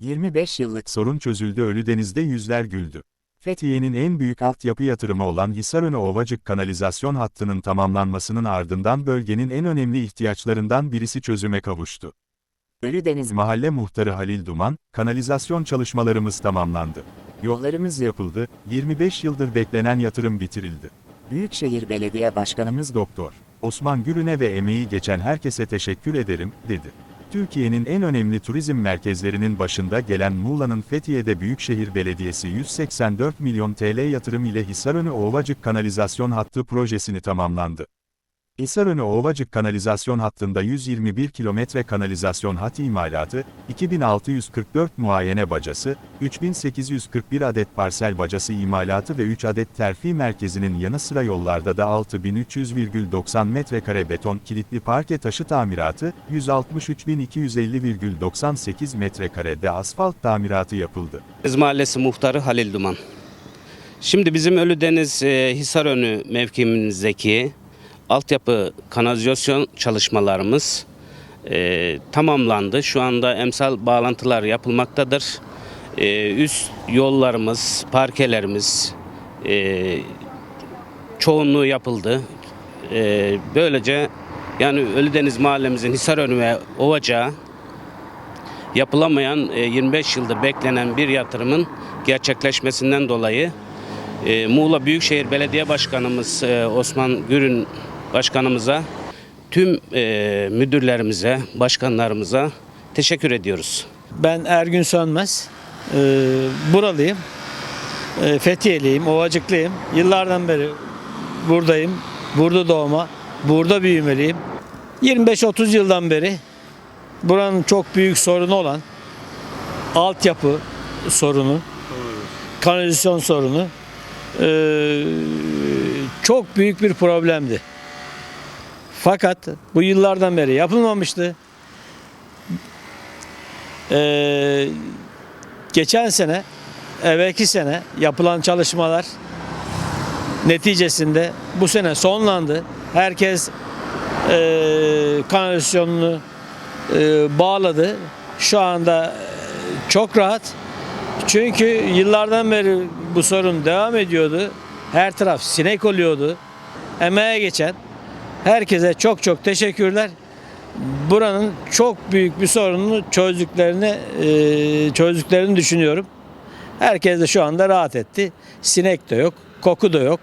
25 yıllık Sorun çözüldü Ölüdeniz'de yüzler güldü. Fethiye'nin en büyük altyapı yatırımı olan Hisarönü Ovacık kanalizasyon hattının tamamlanmasının ardından bölgenin en önemli ihtiyaçlarından birisi çözüme kavuştu. Ölüdeniz Mahalle muhtarı Halil Duman, kanalizasyon çalışmalarımız tamamlandı. Yollarımız yapıldı, 25 yıldır beklenen yatırım bitirildi. Büyükşehir Belediye Başkanımız Doktor Osman Gürün'e ve emeği geçen herkese teşekkür ederim, dedi. Türkiye'nin en önemli turizm merkezlerinin başında gelen Muğla'nın Fethiye'de Büyükşehir Belediyesi 184 milyon TL yatırım ile Hisarönü Ovacık kanalizasyon hattı projesini tamamlandı. Hisarönü Ovacık kanalizasyon hattında 121 kilometre kanalizasyon hat imalatı, 2644 muayene bacası, 3841 adet parsel bacası imalatı ve 3 adet terfi merkezinin yanı sıra yollarda da 6300,90 metrekare beton kilitli parke taşı tamiratı, 163.250,98 metrekarede asfalt tamiratı yapıldı. Deniz Mahallesi Muhtarı Halil Duman. Şimdi bizim Ölüdeniz Hisarönü mevkimizdeki altyapı kanalizasyon çalışmalarımız e, tamamlandı. Şu anda emsal bağlantılar yapılmaktadır. E, üst yollarımız, parkelerimiz e, çoğunluğu yapıldı. E, böylece yani Ölüdeniz mahallemizin Hisarönü ve Ovacağı yapılamayan e, 25 yıldır beklenen bir yatırımın gerçekleşmesinden dolayı e, Muğla Büyükşehir Belediye Başkanımız e, Osman Gürün Başkanımıza tüm e, müdürlerimize, başkanlarımıza teşekkür ediyoruz. Ben Ergün Sönmez. Ee, buralıyım. Ee, Fethiyeliyim, Ovacıklıyım. Yıllardan beri buradayım. Burada doğma, burada büyümeliyim. 25-30 yıldan beri buranın çok büyük sorunu olan altyapı sorunu, kanalizasyon sorunu ee, çok büyük bir problemdi. Fakat bu yıllardan beri yapılmamıştı. Ee, geçen sene, evvelki sene yapılan çalışmalar neticesinde bu sene sonlandı. Herkes e, kanalizasyonunu e, bağladı. Şu anda e, çok rahat. Çünkü yıllardan beri bu sorun devam ediyordu. Her taraf sinek oluyordu. Emeğe geçen herkese çok çok teşekkürler buranın çok büyük bir sorununu çözdüklerini e, çözdüklerini düşünüyorum. Herkes de şu anda rahat etti. Sinek de yok, koku da yok.